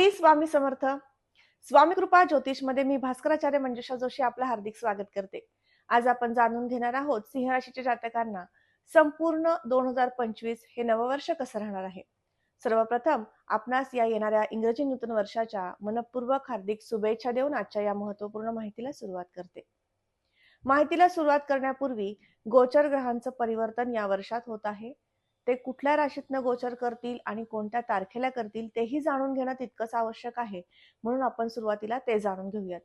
स्वामी समर्थ स्वामी कृपा ज्योतिषमध्ये मी भास्कराचार्य मंजुषा जोशी आपलं हार्दिक स्वागत करते. आज आपण जाणून घेणार आहोत सिंह राशीच्या जातकांना संपूर्ण दोन हजार पंचवीस हे नववर्ष कसं राहणार आहे? सर्वप्रथम आपणास या येणाऱ्या इंग्रजी नूतन वर्षाच्या मनपूर्वक हार्दिक शुभेच्छा देऊन आजच्या या महत्त्वपूर्ण माहितीला सुरुवात करते. माहितीला सुरुवात करण्यापूर्वी गोचर ग्रहांचं परिवर्तन या वर्षात होत आहे. ते कुठल्या राशीतनं गोचर करतील आणि कोणत्या तारखेला करतील तेही जाणून घेणं तितकंच आवश्यक आहे. म्हणून आपण सुरुवातीला ते जाणून घेऊयात.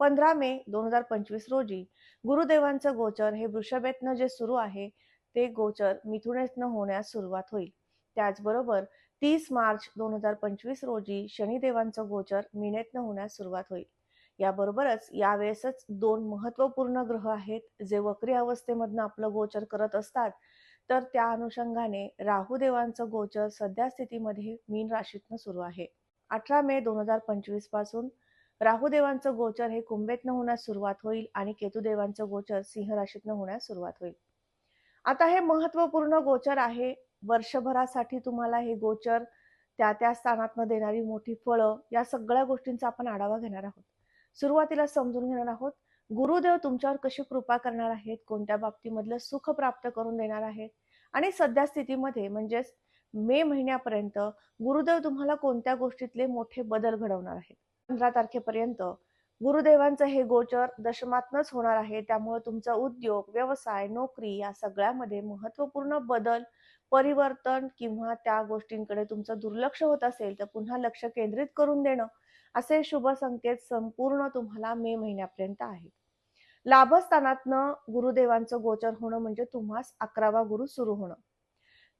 पंधरा मे दोन हजार पंचवीस रोजी गुरुदेवांचं गोचर हे वृषभेतनं जे सुरू आहे ते गोचर मिथुनेतनं होण्यास सुरुवात होईल. त्याचबरोबर तीस मार्च दोन हजार पंचवीस रोजी शनिदेवांचं गोचर मिनेतनं होण्यास सुरुवात होईल. याबरोबरच यावेळेसच दोन महत्त्वपूर्ण ग्रह आहेत जे वक्री अवस्थेमधनं आपलं गोचर करत असतात तर त्या अनुषंगाने राहुदेवांचं गोचर सध्या स्थितीमध्ये मीन राशीतनं सुरू आहे. अठरा मे दोन हजार पंचवीसपासून राहुदेवांचं गोचर हे कुंभेतनं होण्यास सुरुवात होईल आणि केतुदेवांचं गोचर सिंह राशीतनं होण्यास सुरुवात होईल. आता हे महत्त्वपूर्ण गोचर आहे. वर्षभरासाठी तुम्हाला हे गोचर त्या त्या स्थानातनं देणारी मोठी फळं या सगळ्या गोष्टींचा आपण आढावा घेणार आहोत. सुरुवातीला समजून घेणार आहोत. गुरुदेव तुमच्यावर कशी कृपा करणार आहेत? कोणत्या बाबतीमधलं सुख प्राप्त करून देणार आहेत? आणि सध्या स्थितीमध्ये म्हणजेच मे महिन्यापर्यंत गुरुदेव तुम्हाला कोणत्या गोष्टीतले मोठे बदल घडवणार आहेत? पंधरा तारखेपर्यंत गुरुदेवांचं हे गोचर दशमातनच होणार आहे. त्यामुळे तुमचा उद्योग व्यवसाय नोकरी या सगळ्यामध्ये महत्त्वपूर्ण बदल परिवर्तन किंवा त्या गोष्टींकडे तुमचं दुर्लक्ष होत असेल तर पुन्हा लक्ष केंद्रित करून देणं असे शुभ संकेत संपूर्ण तुम्हाला मे महिन्यापर्यंत आहेत. लाभस्थानातनं गुरुदेवांचं गोचर होणं म्हणजे तुम्हास अकरावा गुरु सुरू होणं.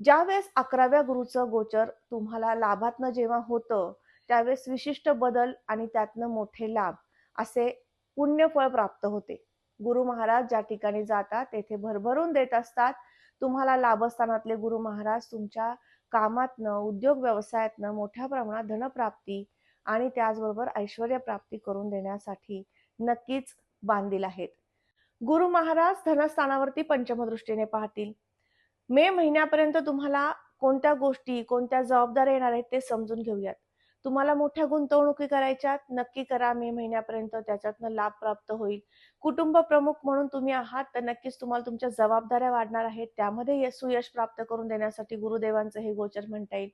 ज्या वेळेस अकराव्या गुरुचं गोचर तुम्हाला लाभातनं जेव्हा होतं त्यावेळेस विशिष्ट बदल आणि त्यातनं मोठे लाभ असे पुण्यफळ प्राप्त होते. गुरु महाराज ज्या ठिकाणी जातात तेथे भरभरून देत असतात. तुम्हाला लाभस्थानातले गुरु महाराज तुमच्या कामातनं उद्योग व्यवसायातनं मोठ्या प्रमाणात धनप्राप्ती आणि त्याचबरोबर ऐश्वर प्राप्ती करून देण्यासाठी नक्कीच बांधील आहेत. गुरु महाराज धनस्थानावरती पंचमदृष्टीने पाहतील. मे महिन्यापर्यंत तुम्हाला कोणत्या गोष्टी कोणत्या जबाबदाऱ्या येणार आहेत ते समजून घेऊयात. तुम्हाला मोठ्या गुंतवणुकी करायच्यात नक्की करा मे महिन्यापर्यंत त्याच्यातनं लाभ प्राप्त होईल. कुटुंब प्रमुख म्हणून तुम्ही आहात तर नक्कीच तुम्हाला तुमच्या जबाबदाऱ्या वाढणार आहेत. त्यामध्ये सुयश प्राप्त करून देण्यासाठी गुरुदेवांचं हे गोचर म्हणता येईल.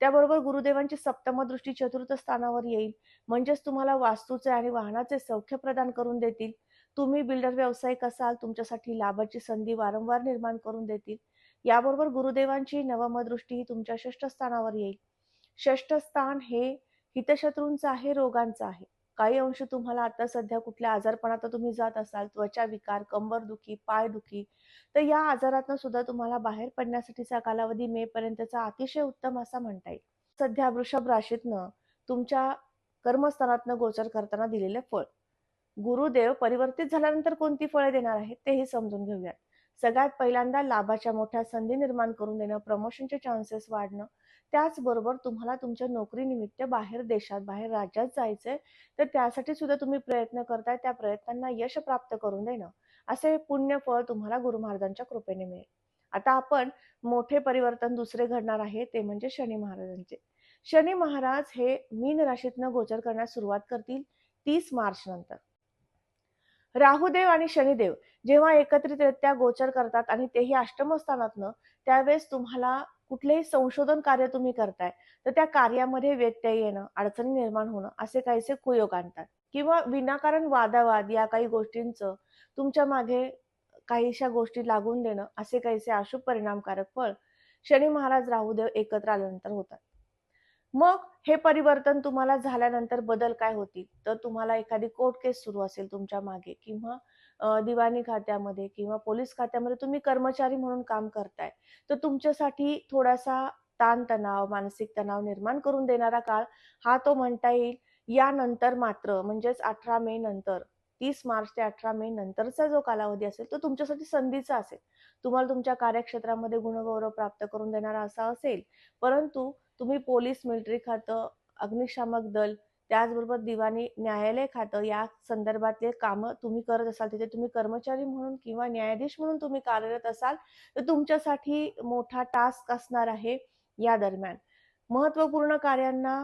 त्याबरोबर गुरुदेवांची सप्तम दृष्टी चतुर्थ स्थानावर येईल. म्हणजेच तुम्हाला वास्तूचे आणि वाहनाचे सौख्य प्रदान करून देतील. तुम्ही बिल्डर व्यावसायिक असाल तुमच्यासाठी लाभाची संधी वारंवार निर्माण करून देतील. याबरोबर गुरुदेवांची नवमदृष्टी ही तुमच्या षष्ठ स्थानावर येईल. षष्ठ स्थान हे हितशत्रूंचं आहे रोगांचं आहे. काही अंश तुम्हाला आता सध्या कुठल्या आजारपणात तुम्ही जात असाल त्वचा विकार कंबर दुखी पाय दुखी तर या आजारातनं सुद्धा तुम्हाला बाहेर पडण्यासाठीचा कालावधी मे पर्यंतचा अतिशय उत्तम असा म्हणता येईल. सध्या वृषभ राशीतनं तुमच्या कर्मस्थानातनं गोचर करताना दिलेले फळ. गुरुदेव परिवर्तित झाल्यानंतर कोणती फळे देणार आहेत तेही समजून घेऊयात. सगळ्यात पहिल्यांदा लाभाच्या मोठ्या संधी निर्माण करून देणं प्रमोशनचे चान्सेस वाढणं. त्याचबरोबर तुम्हाला तुमच्या नोकरीनिमित्त बाहेर देशात बाहेर राज्यात जायचंय तर त्यासाठी सुद्धा तुम्ही प्रयत्न करताय त्या प्रयत्नांना यश प्राप्त करून देणं. असे पुण्य फळ तुम्हाला गुरु महाराजांच्या कृपेने मिळेल. आता आपण मोठे परिवर्तन दुसरे घडणार आहे ते म्हणजे शनी महाराजांचे. शनी महाराज हे मीन राशीतनं गोचर करण्यास सुरुवात करतील तीस मार्च नंतर राहुदेव आणि शनिदेव जेव्हा एकत्रितरित्या गोचर करतात आणि तेही अष्टमस्थानातनं त्यावेळेस तुम्हाला कुठलेही संशोधन कार्य तुम्ही करताय तर त्या कार्यामध्ये व्यत्यय येणं अडचणी निर्माण होणं असे काहीसे कुयोग आणतात. किंवा विनाकारण वादावाद या काही गोष्टींचं तुमच्या मागे काहीशा गोष्टी लागून देणं असे काहीसे अशुभ परिणामकारक फळ शनी महाराज राहुदेव एकत्र आल्यानंतर होतात. मग हे परिवर्तन तुम्हाला झाल्यानंतर बदल काय होतील? तर तुम्हाला एखादी कोर्ट केस सुरू असेल तुमच्या मागे किंवा दिवाणी खात्यामध्ये किंवा पोलीस खात्यामध्ये तुम्ही कर्मचारी म्हणून काम करताय. तर तुमच्यासाठी थोडासा ताणतणाव मानसिक तणाव निर्माण करून देणारा काळ हा तो म्हणता येईल. यानंतर मात्र म्हणजेच अठरा मे नंतर तीस मार्च ते अठरा मे नंतरचा जो कालावधी असेल तो तुमच्यासाठी संधीचा असेल. तुम्हाला तुमच्या कार्यक्षेत्रामध्ये गुणगौरव प्राप्त करून देणारा असा असेल. परंतु तुम्ही पोलीस मिलिटरी खातं अग्निशामक दल त्याचबरोबर दिवाणी न्यायालय खातं या संदर्भातले कामं तुम्ही करत असाल तिथे तुम्ही कर्मचारी म्हणून किंवा न्यायाधीश म्हणून तुम्ही कार्यरत असाल तर तुमच्यासाठी मोठा टास्क असणार आहे या दरम्यान. महत्त्वपूर्ण कार्यांना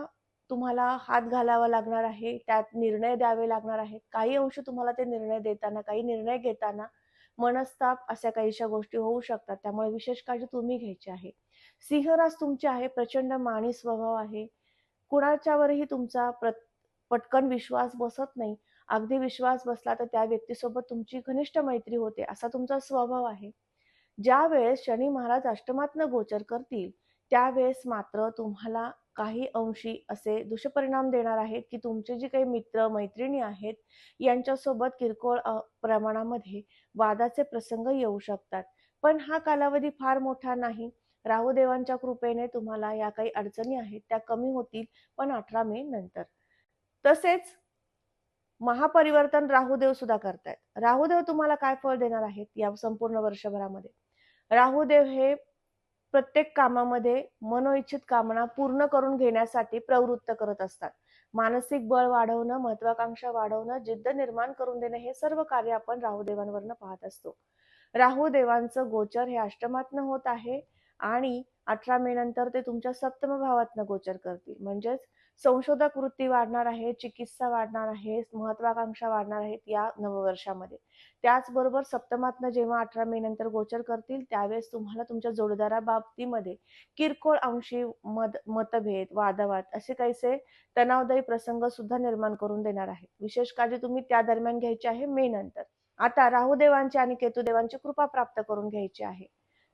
तुम्हाला हात घालावा लागणार आहे त्यात निर्णय द्यावे लागणार आहेत. काही अंश तुम्हाला ते निर्णय देताना काही निर्णय घेताना मनस्ताप अशा काहीशा गोष्टी होऊ शकतात. त्यामुळे विशेष काळजी तुम्ही घ्यायची आहे. सिंहराज तुमचे आहे प्रचंड माणी स्वभाव आहे. कुणाच्यावरही तुमचा प्र पटकन विश्वास बसत नाही. अगदी विश्वास बसला तर त्या व्यक्तीसोबत तुमची घनिष्ठ मैत्री होते असा तुमचा स्वभाव आहे. ज्या वेळेस शनी महाराज अष्टमातनं गोचर करतील त्यावेळेस मात्र तुम्हाला काही अंशी असे दुष्परिणाम देणार आहेत की तुमचे जे काही मित्र मैत्रिणी आहेत यांच्यासोबत किरकोळ प्रमाणामध्ये वादाचे प्रसंग येऊ शकतात. पण हा कालावधी फार मोठा नाही. राहुदेवांच्या कृपेने तुम्हाला या काही अडचणी आहेत त्या कमी होतील पण अठरा मे नंतर. तसेच महापरिवर्तन राहुदेव सुद्धा करतायत. राहुदेव तुम्हाला काय फळ देणार आहेत या संपूर्ण वर्षभरामध्ये? राहुदेव हे प्रत्येक कामामध्ये मनोइच्छित कामना पूर्ण करून घेण्यासाठी प्रवृत्त करत असतात. मानसिक बळ वाढवणं महत्वाकांक्षा वाढवणं जिद्द निर्माण करून देणं हे सर्व कार्य आपण राहुदेवांवरनं पाहत असतो. राहुदेवांचं गोचर हे अष्टमातनं होत आहे आणि अठरा मे नंतर ते तुमच्या सप्तम भावातनं गोचर करतील. म्हणजेच संशोधक वृत्ती वाढणार आहे चिकित्सा वाढणार आहे महत्वाकांक्षा वाढणार आहेत या नववर्षामध्ये. त्याचबरोबर सप्तमातनं जेव्हा अठरा मे नंतर गोचर करतील त्यावेळेस तुम्हाला तुमच्या जोडदारा बाबतीमध्ये किरकोळ अंशी मत मतभेद वादवाद असे काहीसे तणावदायी प्रसंग सुद्धा निर्माण करून देणार आहेत. विशेष काळजी तुम्ही त्या दरम्यान घ्यायची आहे मे नंतर. आता राहुदेवांची आणि केतुदेवांची कृपा प्राप्त करून घ्यायची आहे.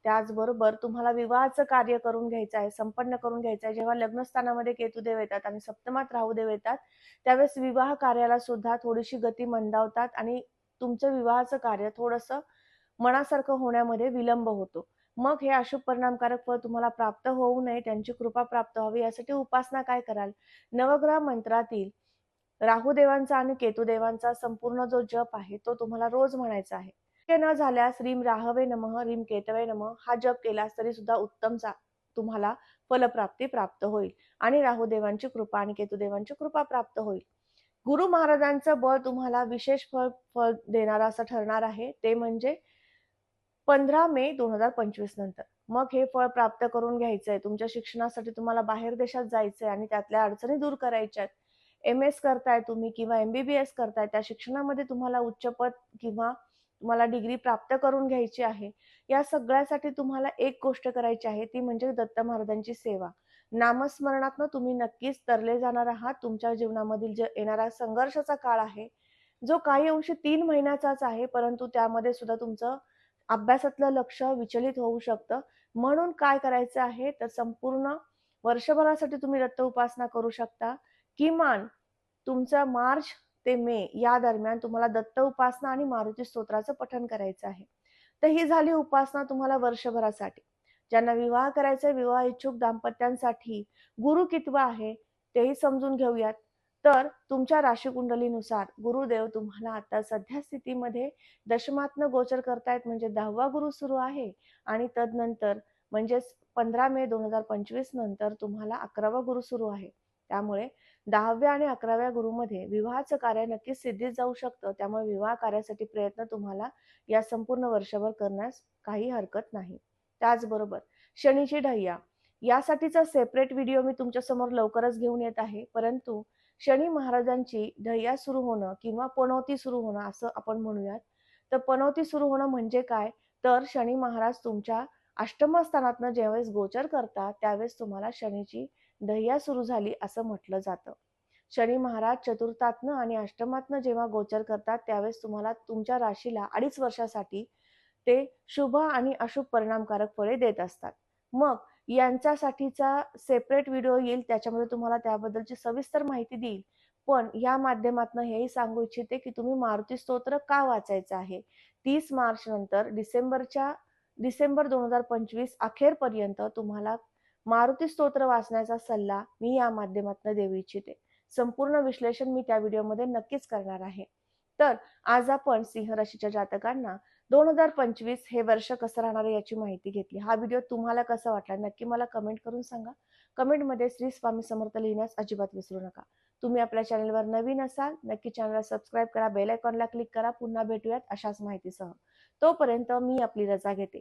त्याचबरोबर तुम्हाला विवाहाचं कार्य करून घ्यायचं आहे संपन्न करून घ्यायचं आहे. जेव्हा लग्नस्थानामध्ये केतुदेव येतात आणि सप्तमात राहुदेव येतात त्यावेळेस विवाह कार्याला सुद्धा थोडीशी गती मंदावतात आणि तुमचं विवाहाचं कार्य थोडंसं मनासारखं होण्यामध्ये विलंब होतो. मग हे अशुभ परिणामकारक फळ तुम्हाला प्राप्त होऊ नये त्यांची कृपा प्राप्त व्हावी यासाठी उपासना काय कराल? नवग्रह मंत्रातील राहुदेवांचा आणि केतुदेवांचा संपूर्ण जो जप आहे तो तुम्हाला रोज म्हणायचा आहे. शक्य न झाल्यास रीम राहवे नमः रीम केतवे नमः हा जप केलास तरी सुद्धा उत्तमचा तुम्हाला फलप्राप्ती प्राप्त होईल. आणि राहुदेवांची कृपा आणि केतुदेवांची कृपा प्राप्त होईल. गुरु महाराजांचं बळ तुम्हाला विशेष फळ फळ देणार असं ठरणार आहे. ते म्हणजे पंधरा मे दोन हजार पंचवीस नंतर. मग हे फळ प्राप्त करून घ्यायचंय. तुमच्या शिक्षणासाठी तुम्हाला बाहेर देशात जायचंय आणि त्यातल्या अडचणी दूर करायच्यात. एम एस करताय तुम्ही किंवा एमबीबीएस करताय त्या शिक्षणामध्ये तुम्हाला उच्च पद किंवा तुम्हाला डिग्री प्राप्त करून घ्यायची आहे या सगळ्यासाठी तुम्हाला एक गोष्ट करायची आहे ती म्हणजे दत्त महाराजांची सेवा. नामस्मरणातनं तुम्ही नक्कीच तरले जाणार आहात. तुमच्या जीवनामधील जे येणारा संघर्षाचा काळ आहे जो काही अंशी तीन महिन्याचाच आहे परंतु त्यामध्ये सुद्धा तुमचं अभ्यासातलं लक्ष विचलित होऊ शकतं. म्हणून काय करायचं आहे तर संपूर्ण वर्षभरासाठी तुम्ही दत्त उपासना करू शकता. किमान तुमचा मार्च ते मे या दरम्यान तुम्हाला दत्त उपासना आणि मारुती स्तोत्राचं पठण करायचं आहे. तर ही झाली उपासना तुम्हाला वर्षभरासाठी. ज्यांना विवाह करायचा आहे, विवाह इच्छुक दाम्पत्यांसाठी गुरु कितवा आहे तेही समजून घेऊयात. तर तुमच्या राशी कुंडलीनुसार गुरुदेव तुम्हाला आता सध्या स्थितीमध्ये दशमातनं गोचर करतायत. म्हणजे दहावा गुरु सुरू आहे आणि तदनंतर म्हणजेच पंधरा मे दोन हजार पंचवीस नंतर तुम्हाला अकरावा गुरु सुरू आहे. त्यामुळे दहाव्या आणि अकराव्या गुरुमध्ये विवाहाचं कार्य नक्कीच सिद्धीत जाऊ शकतं. त्यामुळे विवाह कार्यासाठी प्रयत्न तुम्हाला या संपूर्ण वर्षभर करण्यास काही हरकत नाही. त्याचबरोबर शनीची ढय्या यासाठीचा सेपरेट व्हिडिओ मी तुमच्यासमोर लवकरच घेऊन येत आहे. परंतु शनी महाराजांची ढय्या सुरू होणं किंवा पनवती सुरू होणं असं आपण म्हणूयात. तर पनौती सुरू होणं म्हणजे काय? तर शनी महाराज तुमच्या अष्टम स्थानातनं ज्यावेळेस गोचर करतात त्यावेळेस तुम्हाला शनीची ढय्या सुरू झाली असं म्हटलं जातं. शनी महाराज चतुर्थातनं आणि अष्टमातनं जेव्हा गोचर करतात त्यावेळेस तुम्हाला तुमच्या राशीला अडीच वर्षासाठी ते शुभ आणि अशुभ परिणामकारक फळे देत असतात. मग यांच्यासाठीचा सेपरेट व्हिडिओ येईल त्याच्यामध्ये तुम्हाला त्याबद्दलची सविस्तर माहिती देईल. पण या माध्यमातून हेही सांगू इच्छिते की तुम्ही मारुती स्तोत्र का वाचायचं आहे? तीस मार्च नंतर डिसेंबरच्या डिसेंबर दोन हजार पंचवीस अखेरपर्यंत तुम्हाला मारुती स्तोत्र वाचण्याचा सल्ला मी या माध्यमातून देऊ इच्छिते. संपूर्ण विश्लेषण मी त्या व्हिडिओमध्ये नक्कीच करणार आहे. तर आज आपण सिंह राशीच्या जातकांना दोन हजार पंचवीस हे वर्ष कसं राहणार आहे याची माहिती घेतली. हा व्हिडिओ तुम्हाला कसा वाटला नक्की मला कमेंट करून सांगा. कमेंटमध्ये श्री स्वामी समर्थ लिहिण्यास अजिबात विसरू नका. तुम्ही आपल्या चॅनलवर नवीन असाल नक्की चॅनलला सबस्क्राईब करा बेल आयकॉनला क्लिक करा पुन्हा भेटूयात अशाच माहितीसह. तोपर्यंत मी आपली रजा घेते.